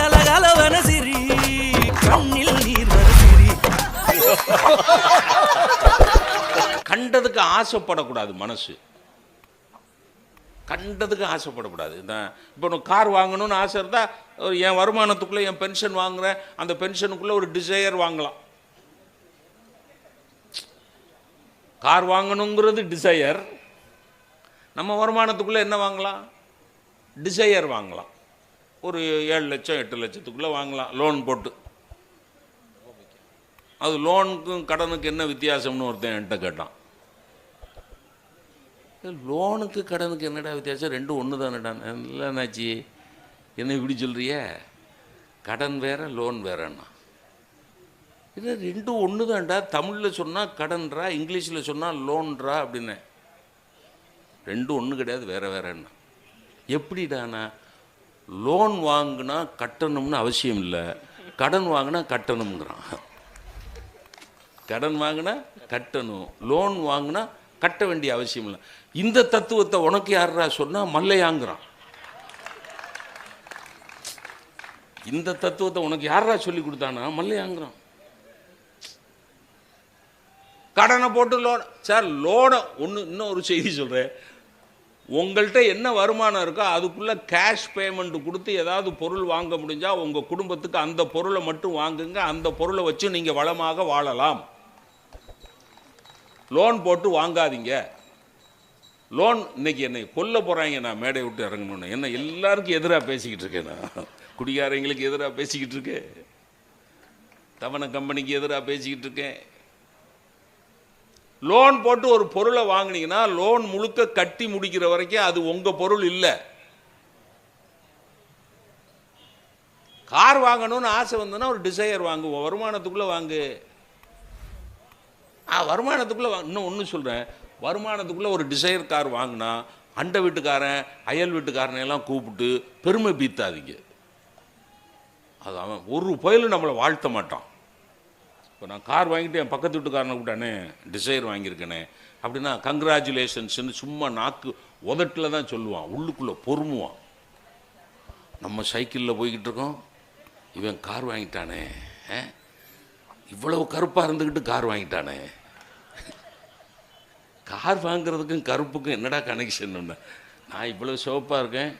கலகலவன சிரி கண்ணில் நீர் வர சிரி. கண்டதுக்கு ஆசைப்படக்கூடாது மனசு. கண்டதுக்கு ஆசைப்படக்கூடாது. இந்த இப்போ கார் வாங்கணும்னு ஆசை இருந்தால் என் வருமானத்துக்குள்ளே என் பென்ஷன் வாங்குகிறேன் அந்த பென்ஷனுக்குள்ளே ஒரு டிசையர் வாங்கலாம். கார் வாங்கணுங்கிறது டிசையர் நம்ம வருமானத்துக்குள்ளே என்ன வாங்கலாம்? டிசையர் வாங்கலாம். ஒரு ஏழு லட்சம் எட்டு லட்சத்துக்குள்ளே வாங்கலாம் லோன் போட்டு. அது லோனுக்கும் கடனுக்கு என்ன வித்தியாசம்னு ஒருத்தன் என்கிட்ட கேட்டான். லோனுக்கு கடனுக்கு என்னடா வித்தியாசம்? ரெண்டும் ஒன்று தானடா இல்லைனாச்சி என்ன இப்படி சொல்கிறியே கடன் வேற லோன் வேறண்ணா இது ரெண்டும் ஒன்று தான்டா தமிழில் சொன்னால் கடன்றா இங்கிலீஷில் சொன்னால் லோன்றா அப்படின்னு. ரெண்டும் ஒன்று கிடையாது வேற வேறண்ணா எப்படிடாண்ணா லோன் வாங்கினா கட்டணும்னு அவசியம் இல்லை. கடன் வாங்கினா கட்டணுங்கிறான் கடன் வாங்கினா கட்டணும். லோன் வாங்கினா கட்ட வேண்டிய அவசியம் இல்லை. இந்த தத்துவத்தை உனக்கு யாரா சொன்னா மல்லையாங்கிறான். இந்த தத்துவத்தை உனக்கு யாரா சொல்லி கொடுத்தானா? மல்லையாங்கிறான். கடனை போட்டு லோன் சார் லோனை ஒன்று இன்னும் ஒரு செய்தி சொல்கிறேன் உங்கள்கிட்ட என்ன வருமானம் இருக்கோ அதுக்குள்ளே கேஷ் பேமெண்ட் கொடுத்து ஏதாவது பொருள் வாங்க முடிஞ்சால் உங்கள் குடும்பத்துக்கு அந்த பொருளை மட்டும் வாங்குங்க. அந்த பொருளை வச்சு நீங்கள் வளமாக வாழலாம். லோன் போட்டு வாங்காதீங்க. லோன் இன்னைக்கு என்னை கொல்ல போகிறாங்க நான் மேடை விட்டு இறங்கணும்னு. என்ன எல்லாருக்கும் எதிராக பேசிக்கிட்டு இருக்கேன் நான். குடிகாரங்களுக்கு எதிராக பேசிக்கிட்டு இருக்கேன். தவணை கம்பெனிக்கு எதிராக பேசிக்கிட்டு இருக்கேன். லோன் போட்டு ஒரு பொருளை வாங்குனீங்கன்னா லோன் முழுக்க கட்டி முடிக்கிற வரைக்கும் அது உங்கள் பொருள் இல்லை. கார் வாங்கணும்னு ஆசை வந்ததுன்னா ஒரு டிசையர் வாங்கு வருமானத்துக்குள்ளே வாங்கு. ஆ வருமானத்துக்குள்ளே வாங்க இன்னும் ஒன்று சொல்கிறேன் வருமானத்துக்குள்ளே ஒரு டிசையர் கார் வாங்கினா அண்டை வீட்டுக்காரன் அயல் வீட்டுக்காரனையெல்லாம் கூப்பிட்டு பெருமை பீத்தாதீங்க. அது அவன் ஒரு புயலும் நம்மளை வாழ்த்த மாட்டான். இப்போ நான் கார் வாங்கிட்டு என் பக்கத்து வீட்டுக்காரனை கூப்பிட்டானே டிசைர் வாங்கியிருக்கேனே அப்படின்னா கங்க்ராச்சுலேஷன்ஸ்னு சும்மா நாக்கு உதட்டில் தான் சொல்லுவான் உள்ளுக்குள்ளே பொறுமுவான். நம்ம சைக்கிளில் போய்கிட்டு இருக்கோம் இவன் கார் வாங்கிட்டானே இவ்வளவு கருப்பாக இருந்துக்கிட்டு கார் வாங்கிட்டானே. கார் வாங்குறதுக்கும் கருப்புக்கும் என்னடா கனெக்ஷன் நான் இவ்வளவு சிவப்பாக இருக்கேன்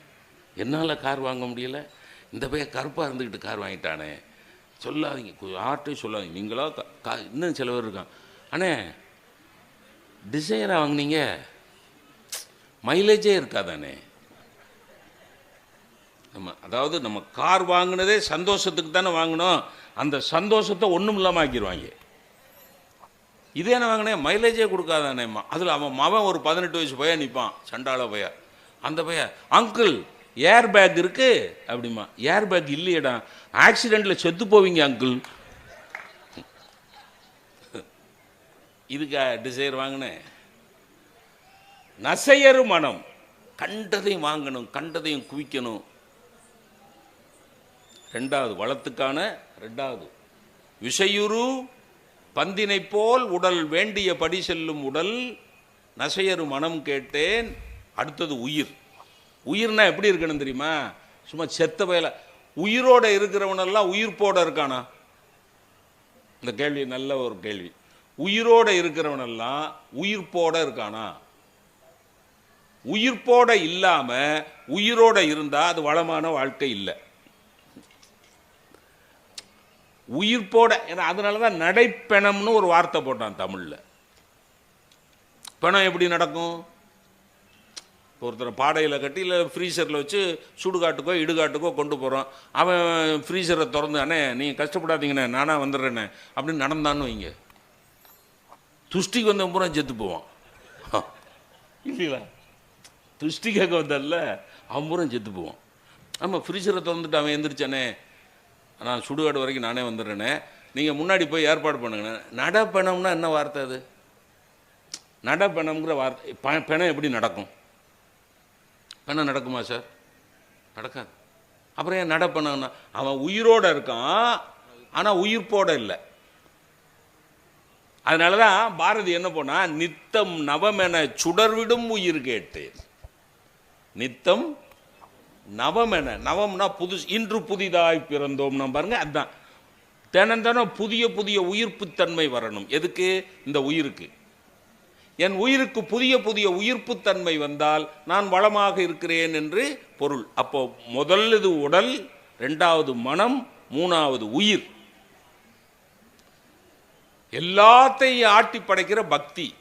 என்னால் கார் வாங்க முடியல இந்த பையன் கருப்பாக இருந்துக்கிட்டு கார் வாங்கிட்டானே. சொல்லாதீங்க. கொஞ்சம் யார்கிட்டையும் சொல்லாதீங்க. நீங்களா கா- இன்னும் சில பேர் இருக்கான் அண்ணே டிசைராக வாங்குனீங்க. மைலேஜே இருக்காதானே நம்ம அதாவது நம்ம கார் வாங்கினதே சந்தோஷத்துக்கு தானே வாங்கினோம். அந்த சந்தோஷத்தை ஒன்றும் இல்லாமல் ஆக்கிடுவாங்க இதே என்ன வாங்கினேன் மைலேஜே கொடுக்காதானேம்மா. அதில் அவன் மவன் ஒரு பதினெட்டு வயசு பையன் நிற்பான் சண்டாள பையன். அந்த பையன் அங்கிள் ஏர் பேக் இருக்கு? அப்படிமா. ஏர் பேக் இல்லையடா. ஆக்சிடெண்ட்டில் செத்து போவீங்க அங்கிள் இதுக்கா டிசைர் வாங்கினேன். நசையறு மனம். கண்டதையும் வாங்கணும் கண்டதையும் குவிக்கணும். ரெண்டாவது வளத்துக்கான ரெண்டாவது. விஷயுரு பந்தினை போல் உடல் வேண்டிய படி செல்லும் உடல். நசையரு மனம் கேட்டேன். அடுத்தது உயிர். உயிர்னா எப்படி இருக்கணும் தெரியுமா? சும்மா செத்த வயலை. உயிரோட இருக்கிறவனெல்லாம் உயிர்ப்போட இருக்கானா? இந்த கேள்வி நல்ல ஒரு கேள்வி. உயிரோட இருக்கிறவனெல்லாம் உயிர்ப்போட இருக்கானா? உயிர்ப்போட இல்லாம உயிரோட இருந்தா அது வளமான வாழ்க்கை இல்லை. உயிர்ப்போட ஏன்னா அதனால தான் நடைப்பெணம்னு ஒரு வார்த்தை போட்டான் தமிழில். பிணம் எப்படி நடக்கும்? இப்போ ஒருத்தரை பாடையில் கட்டி இல்லை ஃப்ரீசரில் வச்சு சுடுகாட்டுக்கோ இடுகாட்டுக்கோ கொண்டு போகிறோம் அவன் ஃப்ரீசரை திறந்து அண்ணே நீங்கள் கஷ்டப்படாதீங்கண்ணே நானாக வந்துடுறேண்ணே அப்படின்னு நடந்தான்னு வைங்க. துஷ்டிக்கு வந்தவன் பூரா செத்து போவான். இல்லைங்களா? துஷ்டி கேட்க வந்தல்ல அவன் பூரா செத்து போவான். ஆமாம் ஃப்ரீசரை திறந்துட்டு அவன் எந்திரிச்சானே நான் சுடுகாடு வரைக்கும் நானே வந்துடுறேனே நீங்கள் முன்னாடி போய் ஏற்பாடு பண்ணுங்கண்ணே. நடப்பணம்னா என்ன வார்த்தை அது? நடப்பணம்ங்கிற வார்த்தை ப- பிணம் எப்படி நடக்கும்? பண்ண நடக்குமா சார்? நடக்காது. அப்புறம் ஏன் நடப்பணம்னா அவன் உயிரோட இருக்கான் ஆனால் உயிர்ப்போட இல்லை. அதனால தான் பாரதி என்ன போனா நித்தம் நவமென சுடர்விடும் உயிர் கேட்டேன். நித்தம் நவமென நவம்னா புதுசு இன்று புதிதாய் பிறந்தோம்னா பாருங்க அதுதான் தினம் தினம் புதிய புதிய உயிர்ப்புத்தன்மை வரணும். எதுக்கு? இந்த உயிருக்கு. என் உயிருக்கு புதிய புதிய உயிர்ப்புத்தன்மை வந்தால் நான் வளமாக இருக்கிறேன் என்று பொருள். அப்போ முதல்லது உடல் ரெண்டாவது மனம் மூணாவது உயிர். எல்லாத்தையும் ஆட்டி படைக்கிற பக்தி.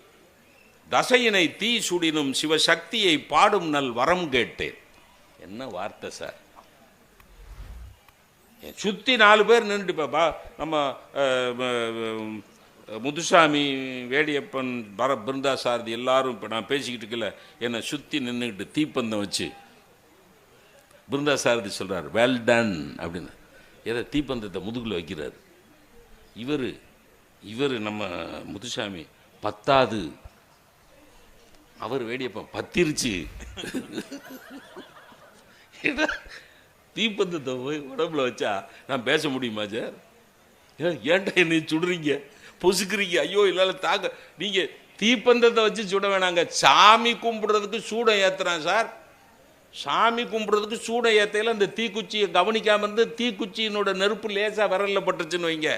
தசையினை தீ சுடினும் சிவசக்தியை பாடும் நல் வரம் கேட்டேன். என்ன வார்த்தை சார்? என் சுற்றி நாலு பேர் நின்றுட்டு நம்ம முதுசாமி வேடியப்பன் பர பிருந்தா சாரதி எல்லாரும் இப்போ நான் பேசிக்கிட்டு இருக்கல என்னை சுற்றி நின்றுக்கிட்டு தீப்பந்தம் வச்சு. பிருந்தா சாரதி சொல்கிறார் வெல் டன் அப்படின்னு. ஏதோ தீப்பந்தத்தை முதுகில் வைக்கிறார். இவர் இவர் நம்ம முத்துசாமி பத்தாது. அவர் வேடியப்பன் பத்திருச்சு. தீப்பந்தத்தை போய் உடம்புல வச்சா நான் பேச முடியுமா சார்? ஏன்டா என்னை சுடுறீங்க? பொசுக்கிறீங்க. ஐயோ இல்லை தாங்க நீங்கள் தீப்பந்தத்தை வச்சு சுட வேணாங்க. சாமி கும்பிடுறதுக்கு சூடம் ஏற்றுறான் சார். சாமி கும்பிடுறதுக்கு சூடம் ஏற்றையில் அந்த தீக்குச்சியை கவனிக்காமல் இருந்து தீக்குச்சியினோட நெருப்பு லேசாக விரல்ல பட்டுச்சுன்னு வைங்க.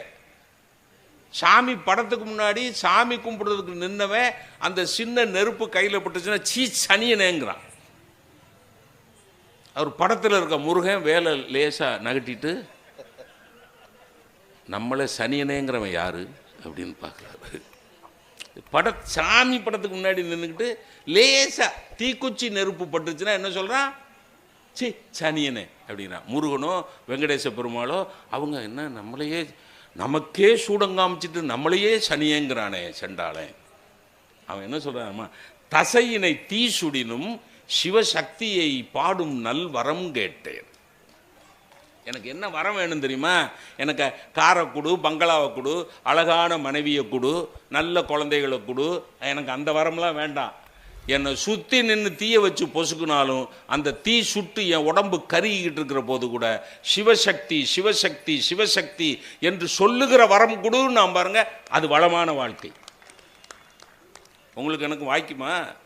சாமி படத்துக்கு முன்னாடி சாமி கும்பிடுறதுக்கு நின்னவன் அந்த சின்ன நெருப்பு கையில் பட்டுச்சுன்னா சீ சனியனேங்கிறான். அவர் படத்தில் இருக்க முருகன் வேலை லேசாக நகட்டிட்டு நம்மளை சனியனேங்கிறவன் யாரு? அப்படின்னு பார்க்குறாரு பட சாமி படத்துக்கு முன்னாடி நின்றுக்கிட்டு லேசா தீக்குச்சி நெருப்பு பட்டுச்சுன்னா என்ன சொல்கிறான் சி சனியனே அப்படிங்கிறான். முருகனோ வெங்கடேச பெருமாளோ அவங்க என்ன நம்மளையே நமக்கே சூடங்காமிச்சிட்டு நம்மளையே சனியேங்கிறானே செண்டாளன் அவன் என்ன சொல்றான் தசையினை தீ சுடினும் சிவசக்தியை பாடும் நல் வரம் கேட்டேன். எனக்கு என்ன வரம் வேணும் தெரியுமா? எனக்கு காரை கொடு பங்களாவை கொடு அழகான மனைவியை கொடு நல்ல குழந்தைகளை கொடு. எனக்கு அந்த வரம்லாம் வேண்டாம். என்னை சுற்றி நின்று தீயை வச்சு பொசுக்குனாலும் அந்த தீ சுட்டு என் உடம்பு கருகிக்கிட்டு இருக்கிற போது கூட சிவசக்தி சிவசக்தி சிவசக்தி என்று சொல்லுகிற வரம் கொடுன்னு நான் பாருங்க அது வளமான வாழ்க்கை. உங்களுக்கு எனக்கு வாய்க்குமா?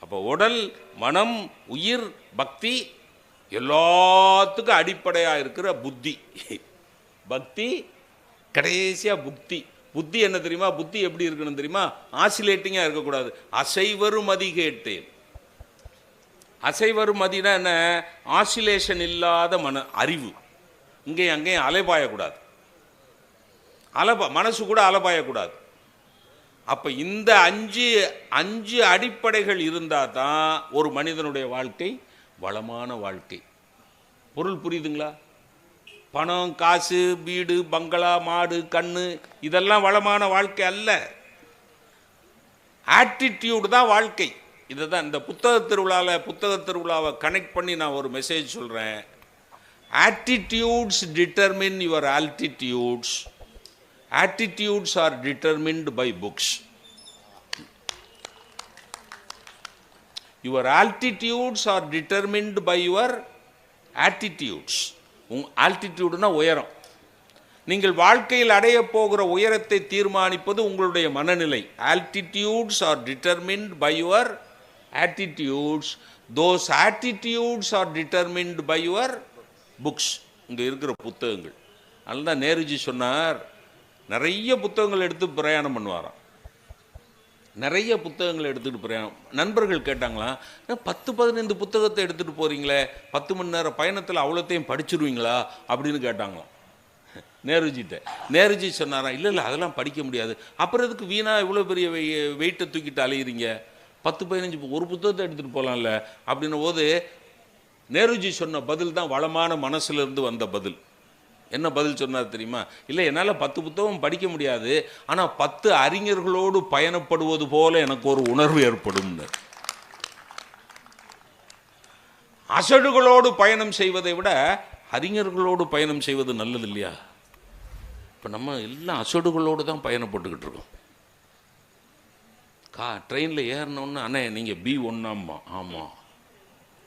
அப்போ உடல் மனம் உயிர் பக்தி எல்லாத்துக்கும் அடிப்படையாக இருக்கிற புத்தி. பக்தி கடைசியாக புத்தி புத்தி என்ன தெரியுமா? புத்தி எப்படி இருக்கணும் தெரியுமா? ஆசிலேட்டிங்காக இருக்கக்கூடாது. அசைவரும் மதி கேட்டேன். அசைவரும் மதினா என்ன? ஆசிலேஷன் இல்லாத மன அறிவு. இங்கேயும் அங்கேயும் அலைபாயக்கூடாது. அலபா மனசு கூட அலபாயக்கூடாது. அப்போ இந்த அஞ்சு அஞ்சு அடிப்படைகள் இருந்தால் தான் ஒரு மனிதனுடைய வாழ்க்கை வளமான வாழ்க்கை. பொருள் புரியுதுங்களா? பணம் காசு வீடு பங்களா மாடு கண்ணு இதெல்லாம் வளமான வாழ்க்கை அல்ல. ஆட்டிடியூடு தான் வாழ்க்கை. இதை தான் இந்த புத்தக திருவிழாவில் புத்தக திருவிழாவை கனெக்ட் பண்ணி நான் ஒரு மெசேஜ் சொல்கிறேன் attitudes determine your altitudes attitudes are determined by books your altitudes are determined by your attitudes உங் ஆல்டிடியூடுனா உயரம். நீங்கள் வாழ்க்கையில் அடைய போகிற உயரத்தை தீர்மானிப்பது உங்களுடைய மனநிலை. Altitudes are determined by your attitudes those attitudes are determined by your books இங்கே இருக்கிற புத்தகங்கள். அதனால தான் நேருஜி சொன்னார் நிறைய புத்தகங்கள் எடுத்து பிரயாணம் பண்ணுவாராம். நிறைய புத்தகங்களை எடுத்துகிட்டு போகிறேன் நண்பர்கள் கேட்டாங்களா பத்து பதினைந்து புத்தகத்தை எடுத்துகிட்டு போகிறீங்களே பத்து மணி நேரம் பயணத்தில் அவ்வளோத்தையும் படிச்சிருவீங்களா? அப்படின்னு கேட்டாங்களாம். நேருஜிட்ட. நேருஜி சொன்னாராம் இல்லை இல்லை அதெல்லாம் படிக்க முடியாது. அப்புறம் எதுக்கு வீணாக இவ்வளோ பெரிய வெயிட்டை தூக்கிட்டு அலையிறீங்க? பத்து பதினஞ்சு ஒரு புத்தகத்தை எடுத்துகிட்டு போகலாம்ல அப்படின்னும் போது நேருஜி சொன்ன பதில் தான் வளமான மனசுலேருந்து வந்த பதில். என்ன பதில் சொன்னார் தெரியுமா? இல்லை என்னால் பத்து புத்தகம் படிக்க முடியாது. ஆனால் பத்து அறிஞர்களோடு பயணப்படுவது போல எனக்கு ஒரு உணர்வு ஏற்படும். அசடுகளோடு பயணம் செய்வதை விட அறிஞர்களோடு பயணம் செய்வது நல்லது இல்லையா? இப்போ நம்ம எல்லாம் அசடுகளோடு தான் பயணப்பட்டுக்கிட்டு இருக்கோம். கா ட்ரெயினில் ஏறினோன்னு அண்ணே நீங்கள் பி ஒன்றாம்மா ஆமாம்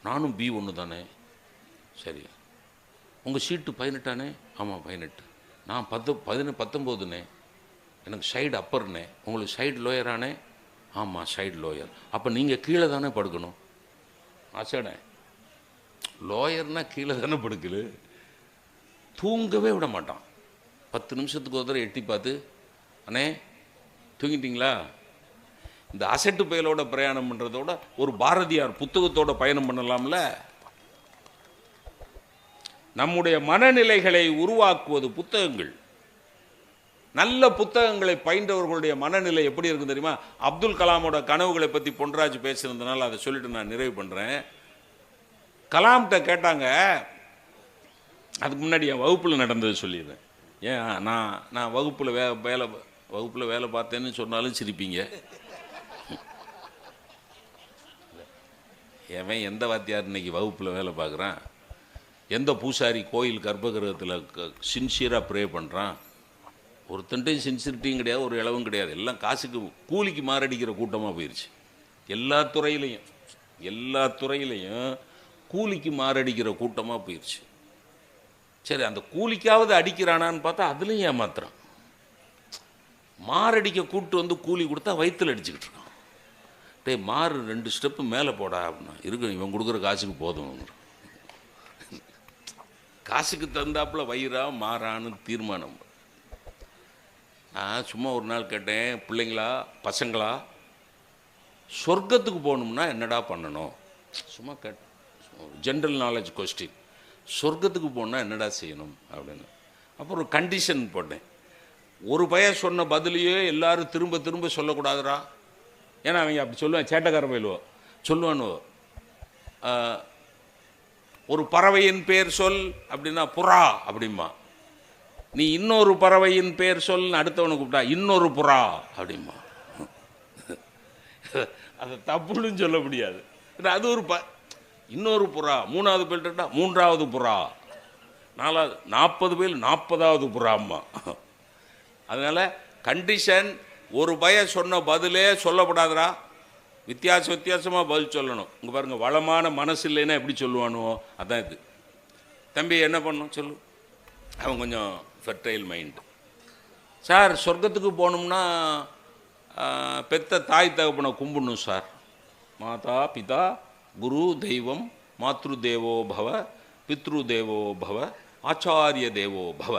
நானும் பி ஒன்று தானே. சரி. உங்கள் சீட்டு பதினெட்டானே? ஆமாம் பதினெட்டு. நான் பத்து பதின பத்தொம்போதுண்ணே எனக்கு சைடு அப்பர்ண்ணே உங்களுக்கு சைடு லோயரானே ஆமாம் சைடு லோயர் அப்போ நீங்கள் கீழே தானே படுக்கணும்? அசடே லோயர்னா கீழே தானே படுக்கலு? தூங்கவே விட மாட்டான். பத்து நிமிஷத்துக்கு ஒரு தடவை எட்டி பார்த்து அண்ணே தூங்கிட்டீங்களா? இந்த அசட்டு பயலோட பிரயாணம் பண்ணுறதோட ஒரு பாரதியார் புத்தகத்தோட பயணம் பண்ணலாம்ல? நம்முடைய மனநிலைகளை உருவாக்குவது புத்தகங்கள். நல்ல புத்தகங்களை பயின்றவர்களுடைய மனநிலை எப்படி இருக்கும் தெரியுமா? அப்துல் கலாமோட கனவுகளை பற்றி பொன்ராஜ் பேசியிருந்தனால அதை சொல்லிட்டு நான் நிறைவு பண்ணுறேன் கலாம்கிட்ட கேட்டாங்க அதுக்கு முன்னாடி என் வகுப்பில் நடந்தது சொல்லிடுறேன். ஏன் நான் நான் வகுப்பில் வே வேலை வகுப்பில் வேலை பார்த்தேன்னு சொன்னாலும் சிரிப்பீங்க. எவன் எந்த வாத்தியார் இன்னைக்கு வகுப்பில் வேலை பார்க்குறான்? எந்த பூசாரி கோயில் கர்ப்பகிரகத்தில் சின்சியராக ப்ரே பண்ணுறான் ஒருத்தன்ட்டையும் சின்சியரிட்டியும் கிடையாது ஒரு இளவும் கிடையாது. எல்லாம் காசுக்கு கூலிக்கு மாரடிக்கிற கூட்டமாக போயிடுச்சு எல்லா துறையிலையும் எல்லா துறையிலையும் கூலிக்கு மாரடிக்கிற கூட்டமாக போயிடுச்சு சரி அந்த கூலிக்காவது அடிக்கிறானான்னு பார்த்தா அதுலேயும் ஏமாத்துறான். மாரடிக்க கூட்டு வந்து கூலி கொடுத்தா வயிற்றில் அடிச்சுக்கிட்டு இருக்கான். டேய் மாறு ரெண்டு ஸ்டெப்பு மேலே போடா அப்படின்னா இருக்கு இவன் கொடுக்குற காசுக்கு போதும். காசுக்கு தந்தாப்புல வயிறா மாறான்னு தீர்மானம். நான் சும்மா ஒரு நாள் கேட்டேன் பிள்ளைங்களா பசங்களா சொர்க்கத்துக்கு போகணும்னா என்னடா பண்ணணும்? சும்மா கேட்டேன் ஜென்ரல் நாலேஜ் கொஸ்டின் சொர்க்கத்துக்கு போகணுன்னா என்னடா செய்யணும் அப்படின்னு. அப்புறம் ஒரு கண்டிஷன் போட்டேன். ஒரு பையன் சொன்ன பதிலையே எல்லாரும் திரும்ப திரும்ப சொல்லக்கூடாதுடா. ஏன்னா அவங்க அப்படி சொல்லுவான் சேட்டக்கார பயிலுவோம் சொல்லுவானுவோ ஒரு பறவையின் பேர் சொல் அப்படின்னா புறா அப்படிம்மா நீ இன்னொரு பறவையின் பேர் சொல் அடுத்தவனை கூப்பிட்டா இன்னொரு புறா அப்படிம்மா அதை தப்புன்னு சொல்ல முடியாது. அது ஒரு ப இன்னொரு புறா மூணாவது பேர்ட்டா மூன்றாவது புறா. நாலாவது நாற்பது பேர் நாற்பதாவது புறாம்மா. அதனால் கண்டிஷன் ஒரு பய சொன்ன பதிலே சொல்லப்படாதுடா. வித்தியாச வித்தியாசமாக பதில் சொல்லணும். இங்கே பாருங்கள் வளமான மனசு இல்லைன்னா எப்படி சொல்லுவானோ அதான் இது. தம்பி என்ன பண்ணும்? சொல்லு. அவன் கொஞ்சம் ஃபெர்டைல் மைண்டு சார் சொர்க்கத்துக்கு போகணும்னா பெத்த தாய் தகப்பனை கும்பிடணும் சார். மாதா பிதா குரு தெய்வம் மாத்ரு தேவோ பவ பித்ரு தேவோ பவ ஆச்சாரிய தேவோ பவ.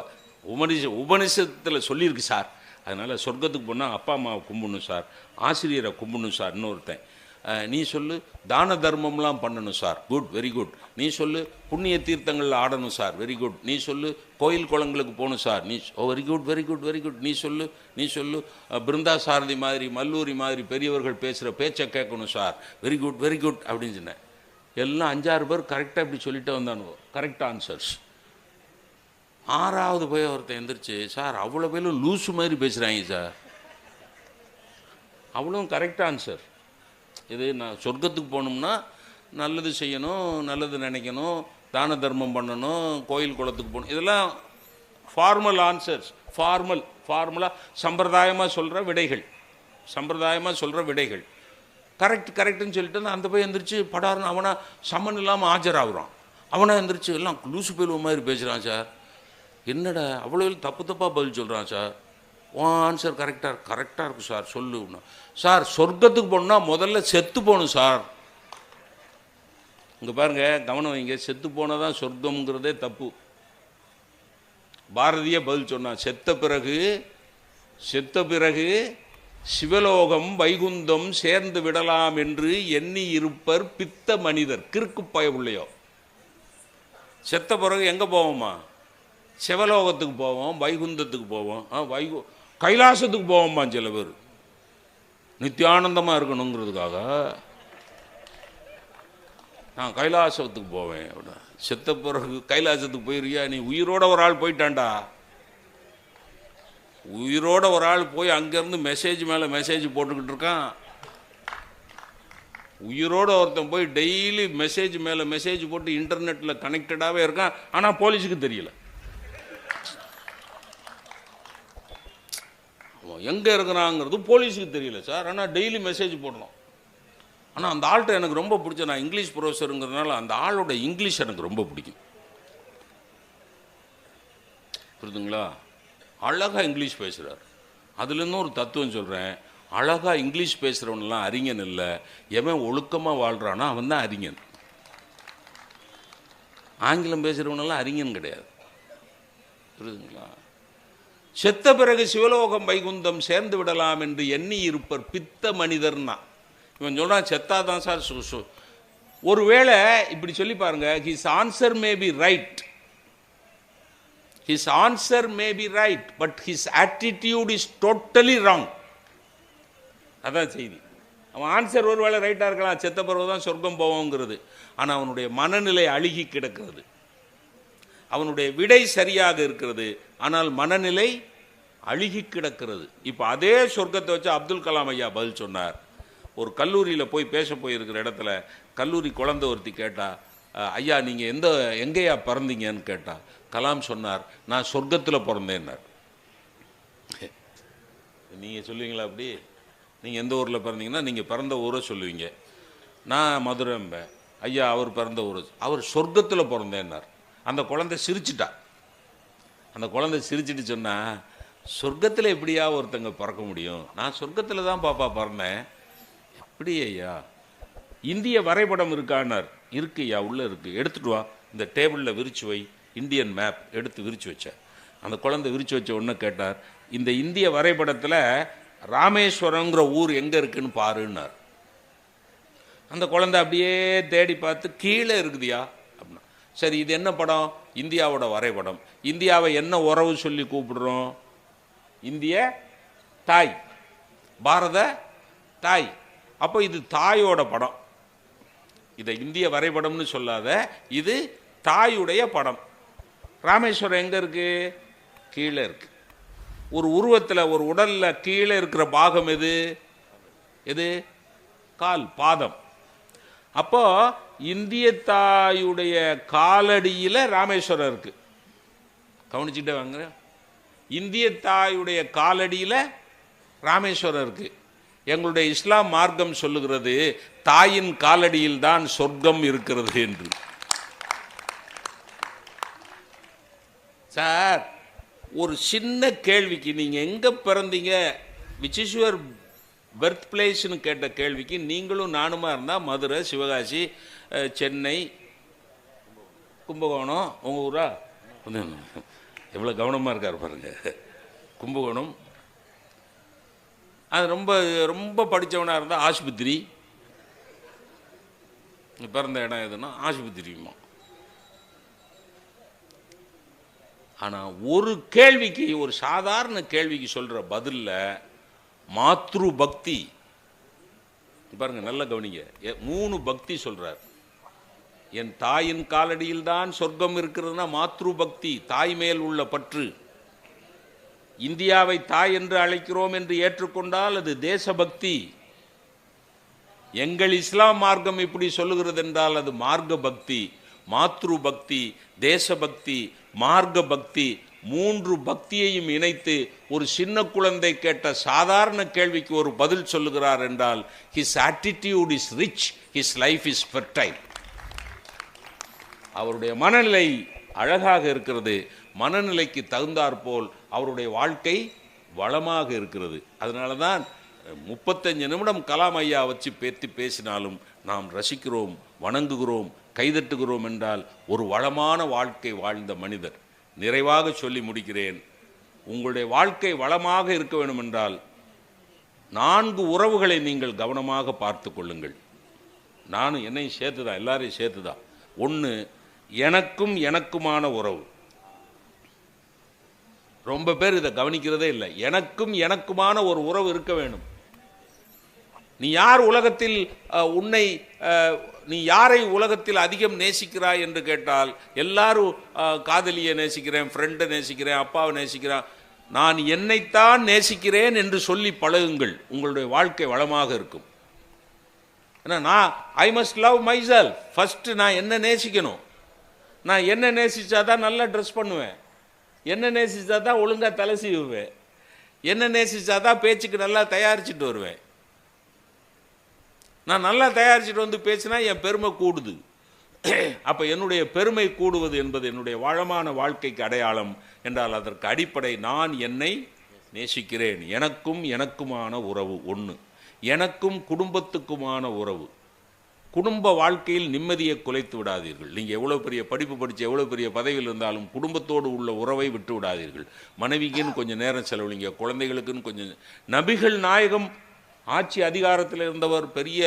உபனிஷ உபனிஷத்தில் சொல்லியிருக்கு சார். அதனால் சொர்க்கத்துக்கு போனால் அப்பா அம்மாவை கும்பிடணும் சார் ஆசிரியரை கும்பிடணும் சார் இன்னொருத்தன் நீ சொல்லு தான தர்மம்லாம் பண்ணணும் சார். குட் வெரி குட் நீ சொல்லு புண்ணிய தீர்த்தங்களில் ஆடணும் சார். வெரி குட் நீ சொல்லு கோயில் குளங்களுக்கு போகணும் சார். நீ ஓ very good very good very good நீ சொல்லு நீ சொல்லு பிருந்தா சாரதி மாதிரி மல்லூரி மாதிரி பெரியவர்கள் பேசுகிற பேச்சை கேட்கணும் sir. Very good very good அப்படின்னு சொன்னேன். எல்லாம் அஞ்சாறு பேர் கரெக்டாக இப்படி சொல்லிட்டு வந்தானுவோ. கரெக்ட் ஆன்சர்ஸ் ஆறாவது போய் ஒருத்தன் எந்திரிச்சு சார் அவ்வளோ பேரும் லூசு மாதிரி பேசுகிறாங்க சார். அவ்வளோ கரெக்ட் ஆன்சர் இது நான் சொர்க்கத்துக்கு போகணும்னா நல்லது செய்யணும் நல்லது நினைக்கணும் தான தர்மம் பண்ணணும் கோயில் குளத்துக்கு போகணும். இதெல்லாம் ஃபார்மல் ஆன்சர்ஸ் ஃபார்மல் ஃபார்மலாக சம்பிரதாயமாக சொல்கிற விடைகள். சம்பிரதாயமாக சொல்கிற விடைகள். கரெக்ட் கரெக்டுன்னு சொல்லிட்டு அந்த போய் எந்திரிச்சு படாருன்னு அவனை சம்மன் இல்லாமல் ஆஜராகிறான். அவனாக எந்திரிச்சு எல்லாம் லூசு பேலுவ மாதிரி பேசுகிறான் சார். என்னடா அவ்வளோ தப்பு தப்பாக பதில் சொல்கிறான் சார் உன் ஆன்சர் கரெக்டாக கரெக்டாக இருக்கும் சார் சொல்லுன்னா சார் சொர்க்கத்துக்கு போகணுன்னா முதல்ல செத்து போகணும் சார் இங்கே பாருங்க கவனம் வைங்க. செத்து போனால் தான் சொர்க்கம்ங்கிறதே தப்பு. பாரதியே பதில் சொன்னான் செத்த பிறகு செத்த பிறகு சிவலோகம் வைகுந்தம் சேர்ந்து விடலாம் என்று எண்ணி இருப்பர் பித்த மனிதர். கிறுக்கு பயவுள்ளையோ செத்த பிறகு எங்கே போவோமா? சிவலோகத்துக்கு போவோம் வைகுந்தத்துக்கு போவோம். ஆ வைகு கைலாசத்துக்கு போவோம்மா சில பேர். நித்தியானந்தமாக இருக்கணுங்கிறதுக்காக நான் கைலாசத்துக்கு போவேன். அப்படின்னா செத்த பிறகு கைலாசத்துக்கு போயிருக்கியா? நீ உயிரோட ஒரு ஆள் போயிட்டான்டா. உயிரோட ஒரு ஆள் போய் அங்கேருந்து மெசேஜ் மேலே மெசேஜ் போட்டுக்கிட்டு இருக்கான். உயிரோட ஒருத்தன் போய் டெய்லி மெசேஜ் மேலே மெசேஜ் போட்டு இன்டர்நெட்டில் கனெக்டடாகவே இருக்கான். ஆனால் போலீஸுக்கு தெரியல. எங்கே இருக்கிறாங்கிறது போலீஸுக்கு தெரியல சார். ஆனால் டெய்லி மெசேஜ் போடணும். ஆனால் அந்த ஆள்கிட்ட எனக்கு ரொம்ப பிடிச்ச நான் இங்கிலீஷ் ப்ரொஃபஸருங்கிறதுனால அந்த ஆளோட இங்கிலீஷ் எனக்கு ரொம்ப பிடிக்கும். புரியுதுங்களா? அழகாக இங்கிலீஷ் பேசுகிறார் அதுலேருந்து ஒரு தத்துவம் சொல்கிறேன் அழகாக இங்கிலீஷ் பேசுகிறவனெல்லாம் அறிஞன் இல்லை. எவன் ஒழுக்கமாக வாழ்கிறானோ அவன் தான் அறிஞன். ஆங்கிலம் பேசுகிறவனெல்லாம் அறிஞன் கிடையாது. புரியுதுங்களா? செத்த பிறகு சிவலோகம் வைகுந்தம் சேர்ந்து விடலாம் என்று எண்ணி இருப்பர் பித்த மனிதர்னா. இவன் சொல்கிறான் செத்தா தான் சார் சு சு. ஒருவேளை இப்படி சொல்லி பாருங்க his answer may be right his answer may be right but his attitude is totally wrong அதான் செய்தி. அவன் ஆன்சர் ஒருவேளை ரைட்டாக இருக்கலாம் செத்த பிறகு தான் சொர்க்கம் போவோங்கிறது. ஆனால் அவனுடைய மனநிலை அழுகி கிடக்கிறது. அவனுடைய விடை சரியாக இருக்கிறது ஆனால் மனநிலை அழுகி கிடக்கிறது. இப்போ அதே சொர்க்கத்தை வச்சு அப்துல் கலாம் ஐயா பதில் சொன்னார். ஒரு கல்லூரியில் போய் பேச போயிருக்கிற இடத்துல கல்லூரி குழந்த ஒருத்தி கேட்டால் ஐயா நீங்கள் எந்த எங்கேயா பிறந்தீங்கன்னு கேட்டால் கலாம் சொன்னார் நான் சொர்க்கத்தில் பிறந்தேன்னார். நீங்கள் சொல்லுவீங்களா அப்படி? நீங்கள் எந்த ஊரில் பிறந்தீங்கன்னா நீங்கள் பிறந்த ஊரை சொல்லுவீங்க. நான் மதுரைம்பேன் ஐயா அவர் பிறந்த ஊர். அவர் சொர்க்கத்தில் பிறந்தேன்னார். அந்த குழந்தை சிரிச்சிட்டா. அந்த குழந்தை சிரிச்சிட்டு சொன்னால் சொர்க்கத்தில் எப்படியா ஒருத்தங்க பிறக்க முடியும்? நான் சொர்க்கத்தில் தான் பாப்பா பிறந்தேன். எப்படி ஐயா இந்திய வரைபடம் இருக்கானார் இருக்கு ஐயா உள்ளே இருக்கு. எடுத்துட்டு வா. இந்த டேபிளில் விரிச்சு வை. Indian map. எடுத்து விரிச்சு வச்சேன் அந்த குழந்தை விரிச்சு வச்ச உடனே கேட்டார் இந்த இந்திய வரைபடத்தில் ராமேஸ்வரங்கிற ஊர் எங்கே இருக்குன்னு பாருன்னார். அந்த குழந்தை அப்படியே தேடி பார்த்து கீழே இருக்குதியா அப்படின்னா சரி இது என்ன படம்? இந்தியாவோட வரைபடம். இந்தியாவை என்ன உறவு சொல்லி கூப்பிடுறோம்? இந்திய தாய் பாரத தாய். அப்போ இது தாயோட படம். இதை இந்திய வரைபடம்னு சொல்லாத இது தாயுடைய படம். ராமேஸ்வரம் எங்கே இருக்கு? கீழே இருக்கு. ஒரு உருவத்தில் ஒரு உடலில் கீழே இருக்கிற பாகம் எது? எது? கால் பாதம். அப்போ இந்திய தாயுடைய காலடியில் ராமேஸ்வரம் இருக்கு. கவனிச்சுட்டே வாங்குறேன் இந்திய தாயுடைய காலடியில் ராமேஸ்வரம் இருக்குது எங்களுடைய இஸ்லாம் மார்க்கம் சொல்லுகிறது தாயின் காலடியில் தான் சொர்க்கம் இருக்கிறது என்று. சார் ஒரு சின்ன கேள்விக்கு நீங்கள் எங்கே பிறந்தீங்க? விச் இஸ் யுவர் பர்த் பிளேஸ்னு கேட்ட கேள்விக்கு நீங்களும் நானுமா இருந்தால் மதுரை சிவகாசி சென்னை கும்பகோணம் உங்கள் ஊரா? எவ்வளோ கவனமாக இருக்கார் பாருங்க. கும்பகோணம். அது ரொம்ப ரொம்ப படித்தவனாக இருந்தால் ஆஸ்பத்திரி. பிறந்த இடம் எதுன்னா ஆஸ்பத்திரியுமா ஆனால் ஒரு கேள்விக்கு ஒரு சாதாரண கேள்விக்கு சொல்கிற பதிலில் மாத்ரு பக்தி. பாருங்கள் நல்ல கவனிங்க. மூணு பக்தி சொல்கிறார் என் தாயின் காலடியில் தான் சொர்க்கம் இருக்கிறதுனா மாத்ரு பக்தி தாய் மேல் உள்ள பற்று. இந்தியாவை தாய் என்று அழைக்கிறோம் என்று ஏற்றுக்கொண்டால் அது தேசபக்தி. எங்கள் இஸ்லாம் மார்க்கம் இப்படி சொல்லுகிறது என்றால் அது மார்க்க பக்தி மாத்ரு பக்தி தேசபக்தி மார்க்க பக்தி மூன்று பக்தியையும் இணைத்து ஒரு சின்ன குழந்தை கேட்ட சாதாரண கேள்விக்கு ஒரு பதில் சொல்லுகிறார் என்றால் his attitude is rich his life is fertile அவருடைய மனநிலை அழகாக இருக்கிறது. மனநிலைக்கு தகுந்தாற்போல் அவருடைய வாழ்க்கை வளமாக இருக்கிறது. அதனால தான் முப்பத்தஞ்சு நிமிடம் கலாம் ஐயா வச்சு பேத்தி பேசினாலும் நாம் ரசிக்கிறோம் வணங்குகிறோம் கைதட்டுகிறோம் என்றால் ஒரு வளமான வாழ்க்கை வாழ்ந்த மனிதர். நிறைவாக சொல்லி முடிக்கிறேன். உங்களுடைய வாழ்க்கை வளமாக இருக்க வேண்டும் என்றால் நான்கு உறவுகளை நீங்கள் கவனமாக பார்த்து கொள்ளுங்கள். நானும் என்னையும் சேர்த்து தான் எல்லாரையும் சேர்த்து தான் ஒன்று எனக்கும் எனக்குமான உறவு. ரொம்ப பேர் இதை கவனிக்கிறதே இல்லை. எனக்கும் எனக்குமான ஒரு உறவு இருக்க வேண்டும். நீ யார் உலகத்தில் உன்னை நீ யாரை உலகத்தில் அதிகம் நேசிக்கிறாய் என்று கேட்டால் எல்லாரும் காதலியை நேசிக்கிறேன் ஃப்ரெண்டை நேசிக்கிறேன் அப்பாவை நேசிக்கிறேன். நான் என்னைத்தான் நேசிக்கிறேன் என்று சொல்லி பழகுங்கள். உங்களுடைய வாழ்க்கை வளமாக இருக்கும். ஏன்னா நான் I must love myself first நான் என்ன நேசிக்கணும்? நான் என்ன நேசித்தா தான் நல்லா ட்ரெஸ் பண்ணுவேன். என்ன நேசிச்சா தான் ஒழுங்காக தலை சீவுவேன். என்ன நேசித்தா தான் பேச்சுக்கு நல்லா தயாரிச்சுட்டு வருவேன். நான் நல்லா தயாரிச்சுட்டு வந்து பேசினா என் பெருமை கூடுது. அப்போ என்னுடைய பெருமை கூடுவது என்பது என்னுடைய வளமான வாழ்க்கைக்கு அடையாளம் என்றால் அதற்கு அடிப்படை நான் என்னை நேசிக்கிறேன். எனக்கும் எனக்குமான உறவு ஒன்று எனக்கும் குடும்பத்துக்குமான உறவு. குடும்ப வாழ்க்கையில் நிம்மதியை குலைத்து விடாதீர்கள். நீங்கள் எவ்வளோ பெரிய படிப்பு படித்து எவ்வளோ பெரிய பதவியில் இருந்தாலும் குடும்பத்தோடு உள்ள உறவை விட்டு விடாதீர்கள். மனைவிக்குன்னு கொஞ்சம் நேரம் செலவழிங்க குழந்தைகளுக்குன்னு கொஞ்சம் நபிகள் நாயகம் ஆட்சி அதிகாரத்தில் இருந்தவர் பெரிய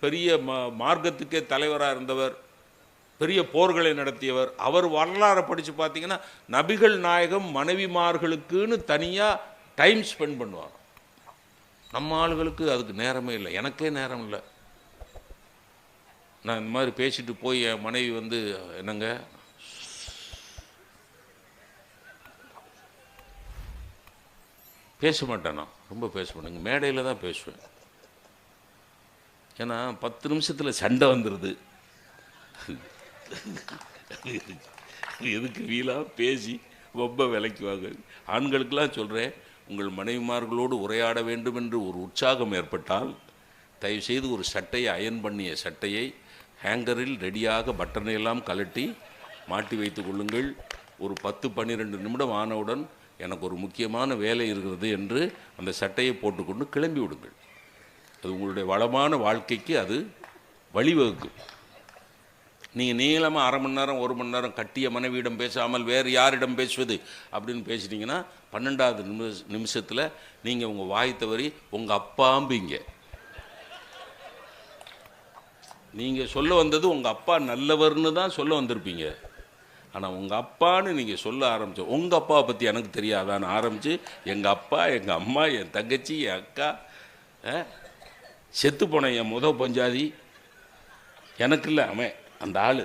பெரிய ம- மார்க்கத்துக்கே தலைவராக இருந்தவர் பெரிய போர்களை நடத்தியவர் அவர் வரலாறை படித்து பார்த்தீங்கன்னா நபிகள் நாயகம் மனைவிமார்களுக்குன்னு தனியாக டைம் ஸ்பெண்ட் பண்ணுவார் நம்ம ஆளுகளுக்கு அதுக்கு நேரமே இல்லை. எனக்கே நேரம் இல்லை. நான் இந்த மாதிரி பேசிட்டு போய் என் மனைவி வந்து என்னங்க? பேச மாட்டேன்? நான் ரொம்ப பேச மாட்டேங்க. மேடையில் தான் பேசுவேன். ஏன்னா பத்து நிமிஷத்தில் சண்டை வந்துடுது எதுக்கு வீலாக பேசி ரொம்ப விலைக்குவாங்க. ஆண்களுக்கெல்லாம் சொல்கிறேன் உங்கள் மனைவிமார்களோடு உரையாட வேண்டும் என்று ஒரு உற்சாகம் ஏற்பட்டால் தயவுசெய்து ஒரு சட்டையை அயன் பண்ணிய சட்டையை ஹேங்கரில் ரெடியாக பட்டனை எல்லாம் கழட்டி மாட்டி வைத்து கொள்ளுங்கள். ஒரு பத்து பன்னிரெண்டு நிமிடம் ஆனவுடன் எனக்கு ஒரு முக்கியமான வேலை இருக்கிறது என்று அந்த சட்டையை போட்டுக்கொண்டு கிளம்பி விடுங்கள். அது உங்களுடைய வளமான வாழ்க்கைக்கு அது வழிவகுக்கும். நீங்கள் நீளமாக அரை மணி நேரம் ஒரு மணி நேரம் கட்டிய மனைவியிடம் பேசாமல் வேறு யாரிடம் பேசுவது அப்படின்னு பேசிட்டீங்கன்னா பன்னெண்டாவது நிமிஷ நிமிஷத்தில் நீங்கள் உங்கள் வாய் தவறி உங்கள் அப்பாம்பிங்க நீங்கள் சொல்ல வந்தது உங்கள் அப்பா நல்லவர்னு தான் சொல்ல வந்திருப்பீங்க. ஆனால் உங்கள் அப்பான்னு நீங்கள் சொல்ல ஆரம்பிச்சு உங்கள் அப்பாவை பற்றி எனக்கு தெரியாதான்னு ஆரம்பித்து எங்கள் அப்பா எங்கள் அம்மா என் தங்கச்சி என் அக்கா செத்து போன என் முத பஞ்சாதி. எனக்கு இல்லை அவன் அந்த ஆள்.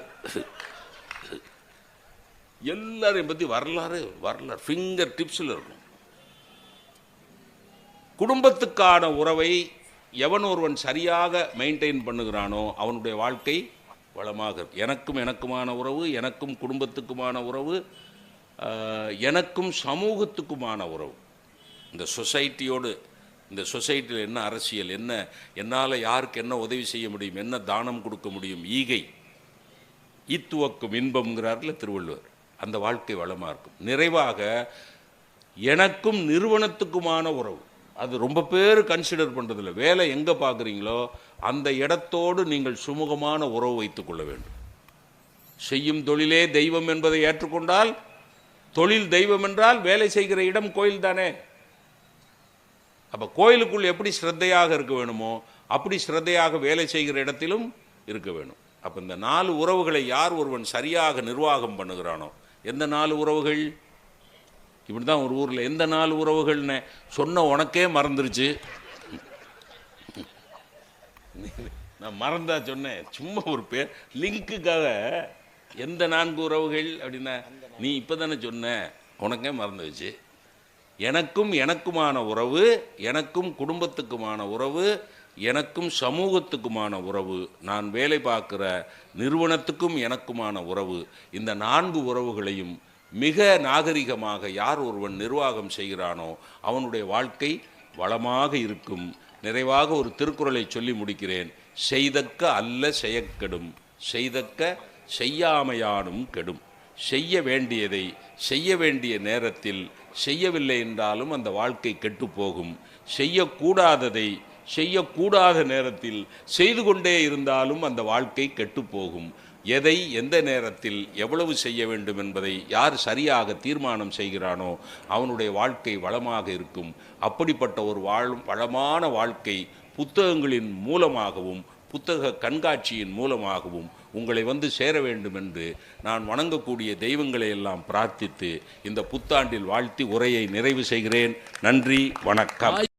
எல்லாரையும் பற்றி வரலாறு வரலாறு ஃபிங்கர் டிப்ஸில் இருக்கும். குடும்பத்துக்கான உறவை எவன் ஒருவன் சரியாக மெயின்டைன் பண்ணுகிறானோ அவனுடைய வாழ்க்கை வளமாக இருக்கும். எனக்கும் எனக்குமான உறவு எனக்கும் குடும்பத்துக்குமான உறவு எனக்கும் சமூகத்துக்குமான உறவு. இந்த சொசைட்டியோடு இந்த சொசைட்டியில் என்ன அரசியல் என்ன என்னால் யாருக்கு என்ன உதவி செய்ய முடியும் என்ன தானம் கொடுக்க முடியும் ஈகை ஈத்துவக்கும் இன்பம்ங்கிறார்ல திருவள்ளுவர். அந்த வாழ்க்கை வளமாக இருக்கும். நிறைவாக எனக்கும் நிறுவனத்துக்குமான உறவு. அது ரொம்ப பேர் கன்சிடர் பண்ணுறதில்ல வேலை எங்கே பார்க்குறீங்களோ அந்த இடத்தோடு நீங்கள் சுமூகமான உறவு வைத்துக்கொள்ள வேண்டும். செய்யும் தொழிலே தெய்வம் என்பதை ஏற்றுக்கொண்டால் தொழில் தெய்வம் என்றால் வேலை செய்கிற இடம் கோயில் தானே. அப்போ கோயிலுக்குள் எப்படி ஸ்ரத்தையாக இருக்க வேணுமோ அப்படி ஸ்ரத்தையாக வேலை செய்கிற இடத்திலும் இருக்க வேணும். அப்போ இந்த நாலு உறவுகளை யார் ஒருவன் சரியாக நிர்வாகம் பண்ணுகிறானோ எந்த நாலு உறவுகள்? இப்படி தான் ஒரு ஊரில் எந்த நாலு உறவுகள்னு சொன்ன உனக்கே மறந்துருச்சு. நான் மறந்தா சொன்னேன். சும்மா ஒரு பேர் லிங்க்குக்காக எந்த நான்கு உறவுகள் அப்படின்னா நீ இப்போ தானே சொன்ன உனக்கே மறந்துச்சு எனக்கும் எனக்குமான உறவு எனக்கும் குடும்பத்துக்குமான உறவு எனக்கும் சமூகத்துக்குமான உறவு நான் வேலை பார்க்குற நிறுவனத்துக்கும் எனக்குமான உறவு இந்த நான்கு உறவுகளையும் மிக நாகரிகமாக யார் ஒருவன் நிர்வாகம் செய்கிறானோ அவனுடைய வாழ்க்கை வளமாக இருக்கும். நிறைவாக ஒரு திருக்குறளை சொல்லி முடிக்கிறேன். செய்தக்க அல்ல செயக்கெடும் செய்தக்க செய்யாமையானும் கெடும். செய்ய வேண்டியதை செய்ய வேண்டிய நேரத்தில் செய்யவில்லை என்றாலும் அந்த வாழ்க்கை கெட்டுப்போகும் செய்யக்கூடாததை செய்யக்கூடாத நேரத்தில் செய்து கொண்டே இருந்தாலும் அந்த வாழ்க்கை கெட்டுப்போகும் எதை எந்த நேரத்தில் எவ்வளவு செய்ய வேண்டும் என்பதை யார் சரியாக தீர்மானம் செய்கிறானோ அவனுடைய வாழ்க்கை வளமாக இருக்கும். அப்படிப்பட்ட ஒரு வாழும் வளமான வாழ்க்கை புத்தகங்களின் மூலமாகவும் புத்தக கண்காட்சியின் மூலமாகவும் உங்களை வந்து சேர வேண்டும் என்று நான் வணங்கக்கூடிய தெய்வங்களை எல்லாம் பிரார்த்தித்து இந்த புத்தாண்டில் வாழ்த்தி உரையை நிறைவு செய்கிறேன். நன்றி வணக்கம்.